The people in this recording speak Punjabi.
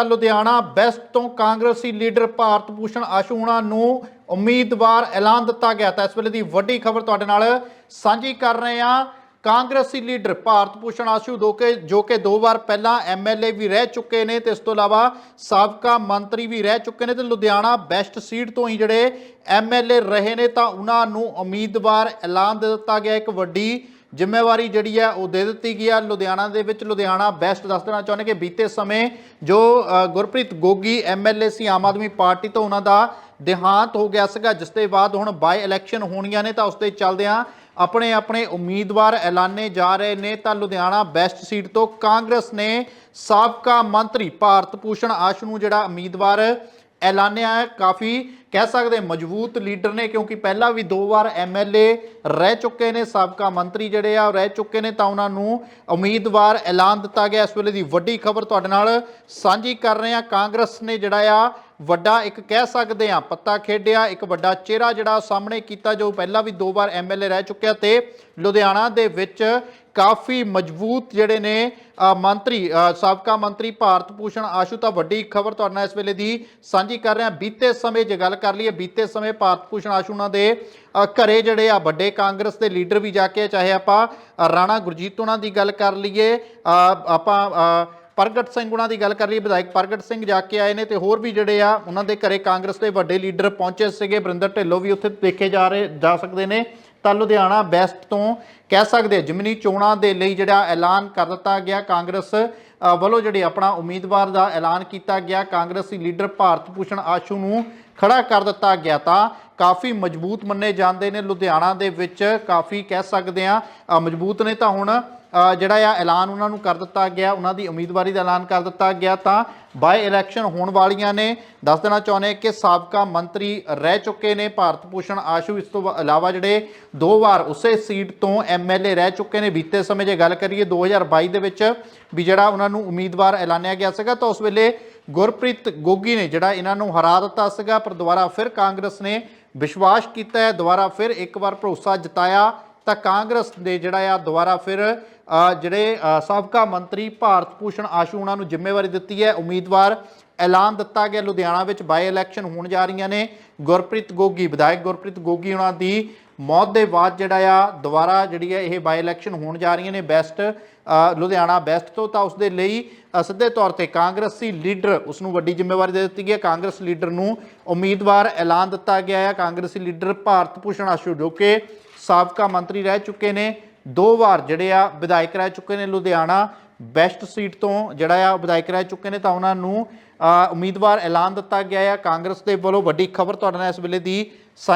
ਤਾਂ ਲੁਧਿਆਣਾ ਬੈਸਟ ਤੋਂ ਕਾਂਗਰਸੀ ਲੀਡਰ ਭਾਰਤ ਭੂਸ਼ਣ ਆਸ਼ੂ ਹੁਣਾਂ ਨੂੰ ਉਮੀਦਵਾਰ ਐਲਾਨ ਦਿੱਤਾ ਗਿਆ। ਤਾਂ ਇਸ ਵੇਲੇ ਦੀ ਵੱਡੀ ਖਬਰ ਤੁਹਾਡੇ ਨਾਲ ਸਾਂਝੀ ਕਰ ਰਹੇ ਹਾਂ। ਕਾਂਗਰਸੀ ਲੀਡਰ ਭਾਰਤ ਭੂਸ਼ਣ ਆਸ਼ੂ ਦੋ ਕੇ ਜੋ ਕਿ ਦੋ ਵਾਰ ਪਹਿਲਾਂ ਐਮਐਲਏ ਵੀ ਰਹਿ ਚੁੱਕੇ ਨੇ ਤੇ ਇਸ ਤੋਂ ਇਲਾਵਾ ਸਾਬਕਾ ਮੰਤਰੀ ਵੀ ਰਹਿ ਚੁੱਕੇ ਨੇ ਤੇ ਲੁਧਿਆਣਾ ਬੈਸਟ ਸੀਟ ਤੋਂ ਹੀ ਜਿਹੜੇ ਐਮਐਲਏ ਰਹੇ ਨੇ ਤਾਂ ਉਹਨਾਂ ਨੂੰ ਉਮੀਦਵਾਰ ਐਲਾਨ ਦੇ ਦਿੱਤਾ ਗਿਆ ਇੱਕ ਵੱਡੀ ਜ਼ਿੰਮੇਵਾਰੀ ਜਿਹੜੀ ਹੈ ਉਹ ਦੇ ਦਿੱਤੀ ਗਈ ਹੈ ਲੁਧਿਆਣਾ ਦੇ ਵਿੱਚ ਲੁਧਿਆਣਾ ਬੈਸਟ ਦੱਸ ਦੇਣਾ ਚਾਹੁੰਦੇ ਕਿ ਬੀਤੇ ਸਮੇਂ ਜੋ ਗੁਰਪ੍ਰੀਤ ਗੋਗੀ ਐਮਐਲਏ ਸੀ ਆਮ ਆਦਮੀ ਪਾਰਟੀ ਤੋਂ ਉਹਨਾਂ ਦਾ ਦੇਹਾਂਤ ਹੋ ਗਿਆ ਸੀਗਾ, ਜਿਸ ਦੇ ਬਾਅਦ ਹੁਣ ਬਾਈ ਇਲੈਕਸ਼ਨ ਹੋਣੀਆਂ ਨੇ ਤਾਂ ਉਸ ਦੇ ਚੱਲਦਿਆਂ ਆਪਣੇ ਆਪਣੇ ਉਮੀਦਵਾਰ ਐਲਾਨੇ ਜਾ ਰਹੇ ਨੇ। ਤਾਂ ਲੁਧਿਆਣਾ ਬੈਸਟ ਸੀਟ ਤੋਂ ਕਾਂਗਰਸ ਨੇ ਸਾਬਕਾ ਮੰਤਰੀ ਭਾਰਤ ਭੂਸ਼ਣ ਆਸ਼ੂ ਨੂੰ ਜਿਹੜਾ ਉਮੀਦਵਾਰ ਐਲਾਨਿਆ ਹੈ, ਕਾਫੀ ਕਹਿ ਸਕਦੇ ਮਜ਼ਬੂਤ ਲੀਡਰ ਨੇ, ਕਿਉਂਕਿ ਪਹਿਲਾਂ ਵੀ ਦੋ ਵਾਰ ਐਮਐਲਏ ਰਹਿ ਚੁੱਕੇ ਨੇ, ਸਾਬਕਾ ਮੰਤਰੀ ਜਿਹੜੇ ਆ ਉਹ ਰਹਿ ਚੁੱਕੇ ਨੇ, ਤਾਂ ਉਹਨਾਂ ਨੂੰ ਉਮੀਦਵਾਰ ਐਲਾਨ ਦਿੱਤਾ ਗਿਆ। ਇਸ ਵੇਲੇ ਦੀ ਵੱਡੀ ਖਬਰ ਤੁਹਾਡੇ ਨਾਲ ਸਾਂਝੀ ਕਰ ਰਹੇ ਹਾਂ। ਕਾਂਗਰਸ ਨੇ ਜਿਹੜਾ ਆ ਵੱਡਾ ਇੱਕ ਕਹਿ ਸਕਦੇ ਆ ਪੱਤਾ ਖੇਡਿਆ, ਇੱਕ ਵੱਡਾ ਚਿਹਰਾ ਜਿਹੜਾ ਸਾਹਮਣੇ ਕੀਤਾ, ਜੋ ਪਹਿਲਾਂ ਵੀ ਦੋ ਵਾਰ ਐਮਐਲਏ ਰਹਿ ਚੁੱਕਿਆ ਤੇ ਲੁਧਿਆਣਾ ਦੇ ਵਿੱਚ ਕਾਫੀ ਮਜ਼ਬੂਤ ਜਿਹੜੇ ਨੇ ਮੰਤਰੀ ਸਾਬਕਾ ਮੰਤਰੀ ਭਾਰਤ ਭੂਸ਼ਣ ਆਸ਼ੂ ਤਾਂ ਵੱਡੀ ਖਬਰ ਤੁਹਾਡੇ ਨਾਲ ਇਸ ਵੇਲੇ ਦੀ ਸਾਂਝੀ ਕਰ ਰਹੇ। ਹਾਂ ਬੀਤੇ ਸਮੇਂ ਜੇ ਗੱਲ ਕਰ ਲਈਏ ਬੀਤੇ ਸਮੇਂ ਭਾਰਤ ਭੂਸ਼ਣ ਆਸ਼ੂ ਉਹਨਾਂ ਦੇ ਅ, ਘਰੇ ਜਿਹੜੇ ਆ ਵੱਡੇ ਕਾਂਗਰਸ ਦੇ ਲੀਡਰ ਵੀ ਜਾ ਕੇ ਚਾਹੇ ਆਪਾਂ ਰਾਣਾ ਗੁਰਜੀਤ ਉਹਨਾਂ ਦੀ ਗੱਲ ਕਰ ਲਈਏ ਆਪਾਂ ਪ੍ਰਗਟ ਸਿੰਘ ਉਹਨਾਂ ਦੀ ਗੱਲ ਕਰ ਲਈਏ ਵਿਧਾਇਕ ਪ੍ਰਗਟ ਸਿੰਘ ਜਾ ਕੇ ਆਏ ਨੇ ਤੇ ਹੋਰ ਵੀ ਜਿਹੜੇ ਆ ਉਹਨਾਂ ਦੇ ਘਰੇ ਕਾਂਗਰਸ ਦੇ ਵੱਡੇ ਲੀਡਰ ਪਹੁੰਚੇ ਸੀਗੇ। ਬਰਿੰਦਰ ਢਿੱਲੋਂ ਵੀ ਉੱਥੇ ਦੇਖੇ ਜਾ ਰਹੇ ਜਾ ਸਕਦੇ ਨੇ। ਤਾਂ ਲੁਧਿਆਣਾ ਬੈਸਟ ਤੋਂ ਕਹਿ ਸਕਦੇ ਜਿਮਨੀ ਚੋਣਾਂ ਦੇ ਲਈ ਜਿਹੜਾ ਐਲਾਨ ਕਰ ਦਿੱਤਾ ਗਿਆ ਕਾਂਗਰਸ ਅ, ਵੱਲੋਂ ਜਿਹੜੇ ਆਪਣਾ ਉਮੀਦਵਾਰ ਦਾ ਐਲਾਨ ਕੀਤਾ ਗਿਆ ਕਾਂਗਰਸੀ ਲੀਡਰ ਭਾਰਤ ਭੂਸ਼ਣ ਆਸ਼ੂ ਨੂੰ ਖੜਾ ਕਰ ਦਿੱਤਾ ਗਿਆ ਤਾਂ ਕਾਫੀ ਮਜ਼ਬੂਤ ਮੰਨੇ ਜਾਂਦੇ ਨੇ। ਲੁਧਿਆਣਾ ਦੇ ਵਿੱਚ ਕਾਫੀ ਕਹਿ ਸਕਦੇ ਆ ਮਜ਼ਬੂਤ ਨੇ ਤਾਂ ਹੁਣ ਜਿਹੜਾ ਆ ਐਲਾਨ ਉਹਨਾਂ ਨੂੰ ਕਰ ਦਿੱਤਾ ਗਿਆ, ਉਹਨਾਂ ਦੀ ਉਮੀਦਵਾਰੀ ਦਾ ਐਲਾਨ ਕਰ ਦਿੱਤਾ ਗਿਆ ਤਾਂ ਬਾਈ ਇਲੈਕਸ਼ਨ ਹੋਣ ਵਾਲੀਆਂ ਨੇ। ਦੱਸ ਦੇਣਾ ਚਾਹੁੰਦੇ ਕਿ ਸਾਬਕਾ ਮੰਤਰੀ ਰਹਿ ਚੁੱਕੇ ਨੇ। ਭਾਰਤ ਭੂਸ਼ਣ ਆਸ਼ੂ ਇਸ ਤੋਂ ਇਲਾਵਾ ਜਿਹੜੇ ਦੋ ਵਾਰ ਉਸੇ ਸੀਟ ਤੋਂ ਐਮਐਲਏ ਰਹਿ ਚੁੱਕੇ ਨੇ। ਬੀਤੇ ਸਮੇਂ ਜੇ ਗੱਲ ਕਰੀਏ 2022 ਦੇ ਵਿੱਚ ਵੀ ਜਿਹੜਾ ਉਹਨਾਂ ਨੂੰ ਉਮੀਦਵਾਰ ਐਲਾਨਿਆ ਗਿਆ ਸੀਗਾ ਤਾਂ ਉਸ ਵੇਲੇ ਗੁਰਪ੍ਰੀਤ ਗੋਗੀ ਨੇ ਜਿਹੜਾ ਇਹਨਾਂ ਨੂੰ ਹਰਾ ਦਿੱਤਾ ਸੀਗਾ, ਪਰ ਦੁਬਾਰਾ ਫਿਰ ਕਾਂਗਰਸ ਨੇ ਵਿਸ਼ਵਾਸ ਕੀਤਾ ਹੈ, ਦੁਬਾਰਾ ਫਿਰ ਇੱਕ ਵਾਰ ਭਰੋਸਾ ਜਤਾਇਆ, ਤਾਂ ਕਾਂਗਰਸ ਦੇ ਜਿਹੜਾ ਆ ਦੁਬਾਰਾ ਫਿਰ ਜਿਹੜੇ ਸਾਬਕਾ ਮੰਤਰੀ ਭਾਰਤ ਭੂਸ਼ਣ ਆਸ਼ੂ ਉਹਨਾਂ ਨੂੰ ਜ਼ਿੰਮੇਵਾਰੀ ਦਿੱਤੀ ਹੈ, ਉਮੀਦਵਾਰ ਐਲਾਨ ਦਿੱਤਾ ਗਿਆ ਲੁਧਿਆਣਾ ਵਿੱਚ ਬਾਈ ਇਲੈਕਸ਼ਨ ਹੋਣ ਜਾ ਰਹੀਆਂ ਨੇ। ਗੁਰਪ੍ਰੀਤ ਗੋਗੀ, ਵਿਧਾਇਕ ਗੁਰਪ੍ਰੀਤ ਗੋਗੀ ਉਹਨਾਂ ਦੀ ਮੌਤ ਦੇ ਬਾਅਦ ਜਿਹੜਾ ਆ, ਦੁਬਾਰਾ ਜਿਹੜੀ ਹੈ ਇਹ ਬਾਈ ਇਲੈਕਸ਼ਨ ਹੋਣ ਜਾ ਰਹੀਆਂ ਨੇ ਬੈਸਟ ਲੁਧਿਆਣਾ ਬੈਸਟ ਤੋਂ, ਤਾਂ ਉਸ ਦੇ ਲਈ ਸਿੱਧੇ ਤੌਰ ਤੇ ਕਾਂਗਰਸੀ ਲੀਡਰ ਉਸ ਨੂੰ ਵੱਡੀ ਜ਼ਿੰਮੇਵਾਰੀ ਦੇ ਦਿੱਤੀ ਗਈ ਹੈ। ਕਾਂਗਰਸ ਲੀਡਰ ਨੂੰ ਉਮੀਦਵਾਰ ਐਲਾਨ ਦਿੱਤਾ ਗਿਆ ਹੈ ਕਾਂਗਰਸੀ ਲੀਡਰ ਭਾਰਤ ਭੂਸ਼ਣ ਆਸ਼ੂ ਜੋ ਕਿ ਸਾਬਕਾ ਮੰਤਰੀ ਰਹਿ ਚੁੱਕੇ ਨੇ। ਦੋ ਵਾਰ ਜਿਹੜੇ ਆ ਵਿਧਾਇਕ ਰਹਿ ਚੁੱਕੇ ਨੇ ਲੁਧਿਆਣਾ। ਬੈਸਟ ਸੀਟ ਤੋਂ ਜਿਹੜਾ ਆ ਵਿਧਾਇਕ ਰਹਿ ਚੁੱਕੇ ਨੇ, ਤਾਂ ਉਹਨਾਂ ਨੂੰ ਉਮੀਦਵਾਰ ਐਲਾਨ ਦਿੱਤਾ ਗਿਆ ਹੈ ਕਾਂਗਰਸ ਦੇ ਵੱਲੋਂ ਵੱਡੀ ਖਬਰ ਤੁਹਾਡੇ ਨਾਲ ਇਸ ਵੇਲੇ ਦੀ ਸਾਂਝੀ